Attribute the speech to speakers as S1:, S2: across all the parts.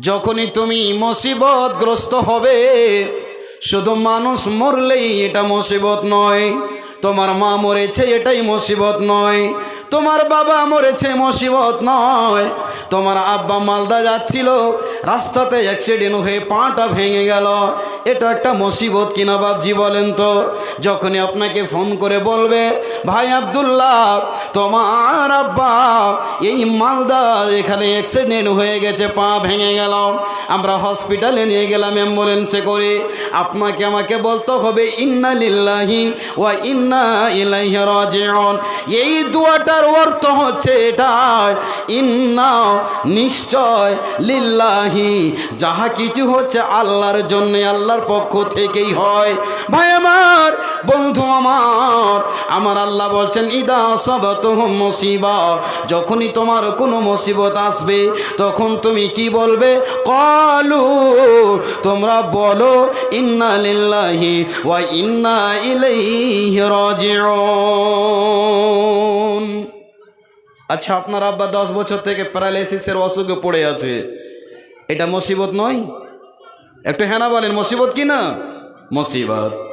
S1: যখনই তুমি মুসিবতগ্রস্ত হবে, শুধু মানুষ মরলেই এটা মুসিবত নয়। তোমার মা মরেছে এটাই মুসিবত নয়। তোমার বাবা মরেছে মুসিবত নয়। তোমার আব্বা মালদা যাচ্ছিল, রাস্তাতে অ্যাক্সিডেন্ট হয়ে পাটা ভেঙে গেল। এটা একটা মুসিবত কিনা বাবজি বলেন তো? যখনই আপনাকে ফোন করে বলবে, ভাই আব্দুল্লাহ তোমার আব্বা, এই মালদা এখানে অ্যাক্সিডেন্ট হয়ে গেছে, পা ভেঙে গেল আমরা হসপিটালে নিয়ে গেলাম অ্যাম্বুলেন্সে করে। আপনাকে আমাকে বলতে হবে, ইন্না লিল্লাহি ওয়া ইন্না ইলাইহি রাজিউন। এই দুয়াটার অর্থ হচ্ছে এটা, ইন্না নিশ্চয় লিল্লাহি। যাহা কিছু হচ্ছে আল্লাহর জন্য, আল্লাহর পক্ষ থেকেই হয়। ভাই আমার বন্ধু আমার আমার আল্লাহ বলছেন, ইদা সবতহম মুসিবা। যখনই তোমার কোনো মুসিবত আসবে, তখন তুমি কি বলবে? কলু, তোমরা বলো, ইন্না লিল্লাহি ওয়া ইন্না ইলাইহি রাজিউন। আচ্ছা আপনার আব্বা দশ বছর থেকে প্যারালাইসিসের অসুখে পড়ে আছে। এটা মুসিবত নয়? একটু হ্যাঁ বলেন, মুসিবত কি না? মুসিবত।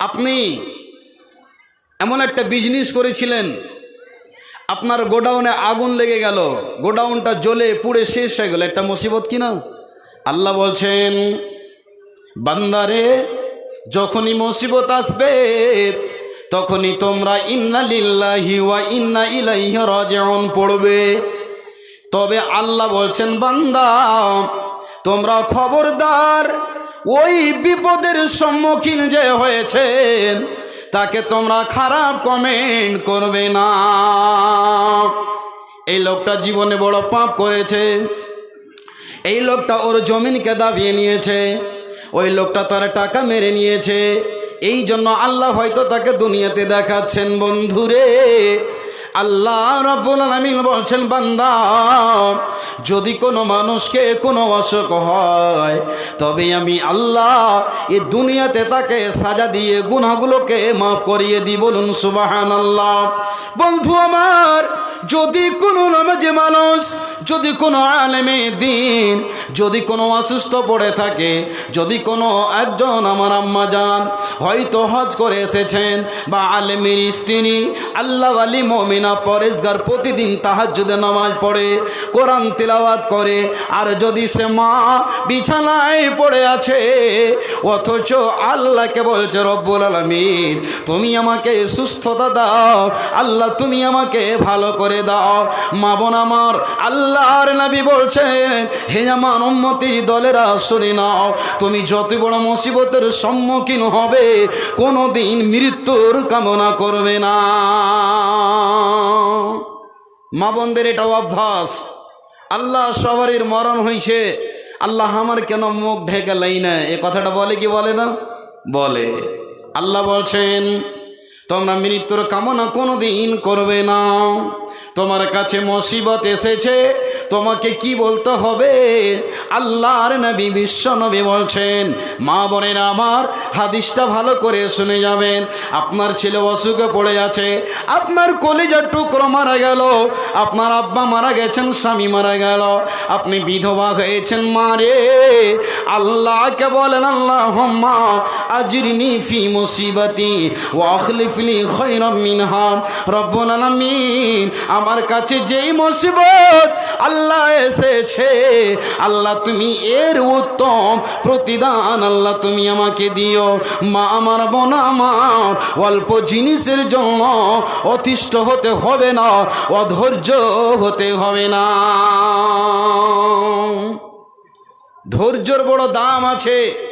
S1: আপনি এমন একটা বিজনেস করেছিলেন, আপনার গোডাউনে আগুন লেগে গেল, গোডাউনটা জ্বলে পুড়ে শেষ হয়ে গেল, একটা মুসিবত কি না? আল্লাহ বলছেন, বান্দারে, যখনই মুসিবত আসবে, তখনই তোমরা ইন্না লিল্লাহি ওয়া ইন্না ইলাইহি রাজিউন পড়বে। তবে আল্লাহ বলছেন, বান্দা, তোমরা খবরদার ওই বিপদের সম্মুখীন যে হয়েছেন, তাকে তোমরা খারাপ কমেন্ট করবে না। এই লোকটা জীবনে বড় পাপ করেছে। এই লোকটা ওর জমিনকে দাবিয়ে নিয়েছে। ওই লোকটা তার টাকা মেরে নিয়েছে। এই জন্য আল্লাহ হয়তো তাকে দুনিয়াতে দেখাচ্ছেন, বন্ধুরে। আল্লাহ রব্বুল আলামিন বলছেন, বান্দা, যদি কোনো মানুষকে কোনো অসুখ হয়, তবে আমি আল্লাহ এ দুনিয়াতে তাকে সাজা দিয়ে গুনাহগুলোকে মাফ করিয়ে দিই, বলুন সুবাহান আল্লাহ বন্ধু আমার, যদি কোনো নামাজে মানুষ যদি কোনো আলেমে দিন, যদি কোনো অসুস্থ পড়ে থাকে, যদি কোনো একজন আমার আম্মা যান, হয়তো হজ করে এসেছেন, বা আলেমের স্ত্রী, আল্লাহ আলী মমিনা পরেশগার প্রতিদিন তাহাজ্জুদে নামাজ পড়ে, কোরআন তিলাওয়াত করে, আর যদি সে মা বিছানায় পড়ে আছে, অথচ আল্লাহকে বলছে রব্বুল আলমিন, তুমি আমাকে সুস্থতা দাও, আল্লাহ তুমি আমাকে ভালো করে দাও। মা বোন আমার আল্লাহর নবী বলছেন, হে আমার উম্মতির দলেরা শুনে নাও, তুমি যত বড় মুসিবতের সম্মুখীন হবে কোনো দিন মৃত্যুর কামনা করবে না। মা বোনদের এটা অভ্যাস। আল্লাহ সবারই মরণ হয়েছে আল্লাহ আমার কেন মুখ ঢেকে লাই না? এ কথাটা বলে কি বলে না? বলে। আল্লাহ বলছেন, তোমরা মৃত্যুর কামনা কোনো দিন করবে না। তোমার কাছে মুসিবত এসেছে তোমাকে কি বলতে হবে? আল্লাহর নবী বিশ্ব নবী বলছেন, মা বোনের আমার, হাদিসটা ভালো করে শুনে যাবেন। আপনার ছেলে অসুখে পড়ে আছে, আপনার কলিজার টুকরো মারা গেল, আপনার আব্বা মারা গেছেন, স্বামী মারা গেল, আপনি বিধবা হয়েছেন মারে আল্লাহকে বলেন আল্লাহ আজরিনি ফি মুসিবতি ওয়াখলিফলি খৈরম মিনহাম রব্বুল আলামিন, আমার কাছে যেই মুসিবত আল্লাহ এসেছে। আল্লাহ তুমি এর উত্তম প্রতিদান আল্লাহ তুমি আমাকে দিও। মা আমার বোন আমার, অল্প জিনিসের জন্য অতিষ্ঠ হতে হবে না, অধৈর্য হতে হবে না। ধৈর্যর বড় দাম আছে।